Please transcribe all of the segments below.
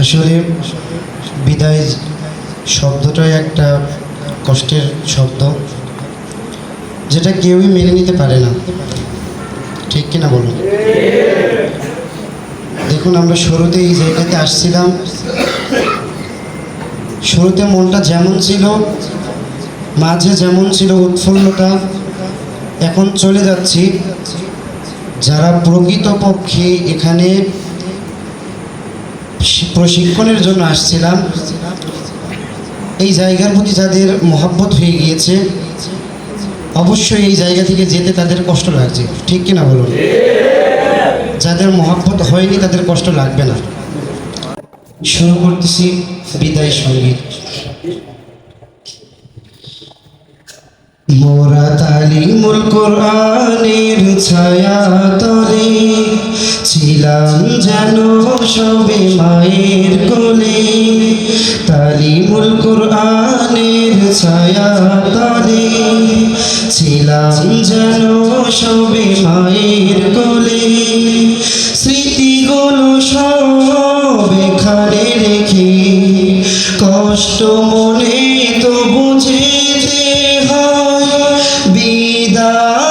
আসলে বিদায় শব্দটাই একটা কষ্টের শব্দ, যেটা কেউই মেনে নিতে পারে না। ঠিক কিনা বলুন? দেখুন, আমরা শুরুতে এই জায়গাতে আসছিলাম। শুরুতে মনটা যেমন ছিল, মাঝে যেমন ছিল উৎফুল্লতা, এখন চলে যাচ্ছি। যারা প্রকৃতপক্ষে এখানে প্রশিক্ষণের জন্য আসছিলাম। এই জায়গার প্রতি যাদের মহাব্বত হয়ে গিয়েছে, অবশ্যই এই জায়গা থেকে যেতে তাদের কষ্ট লাগছে। ঠিক কিনা বলুন? যাদের মহাব্বত হয়নি তাদের কষ্ট লাগবে না। শুরু করতেছি বিদায় সংগীত। মোরা তালিমুল কোরআনের ছায়া তলে ছিলাম যেন সবে মায়ের কোলে। তালিমুল কোরআনের ছায়া তলে। ছিলাম যেন সবে মায়ের কোলে। স্মৃতিগুলো সব এখানে রেখে। কষ্ট মনে তো বুঝেতে হয়। বিদায়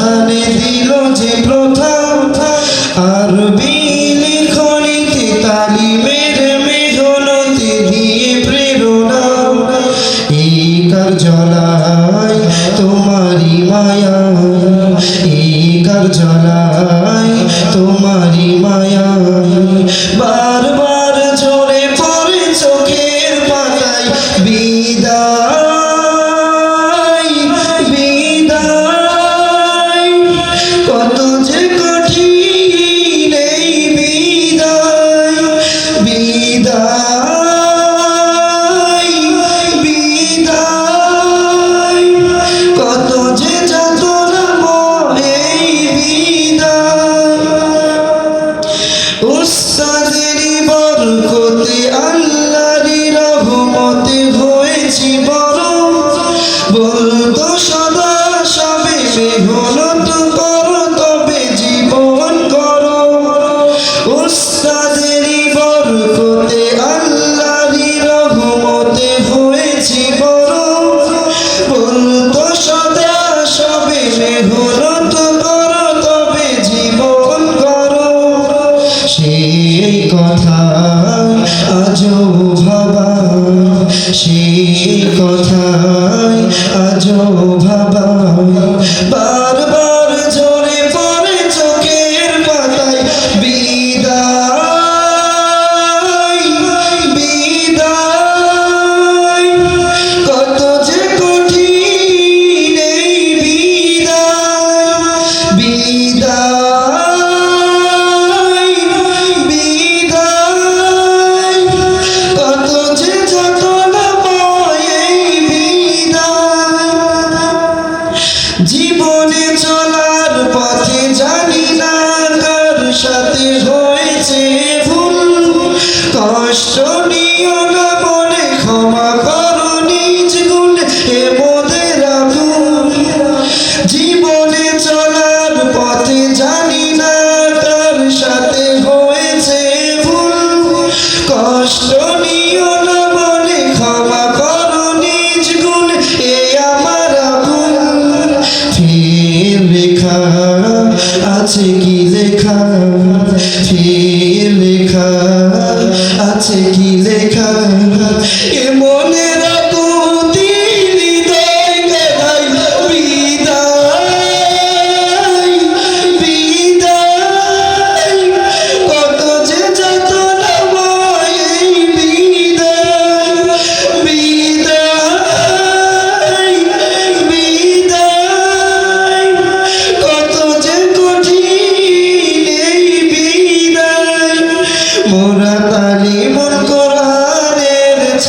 সন্ধানে দিল যে প্রথম আরবি লিখনিতে তালিমের মেহনতে দিয়ে প্রেরণা। এই কার জলায় তোমারি মায়া, এই কার জলায় তোমারি মায়া। বারবার ভাবা সেই কথায় আজও ভাবা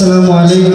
Esselamu Aleyküm.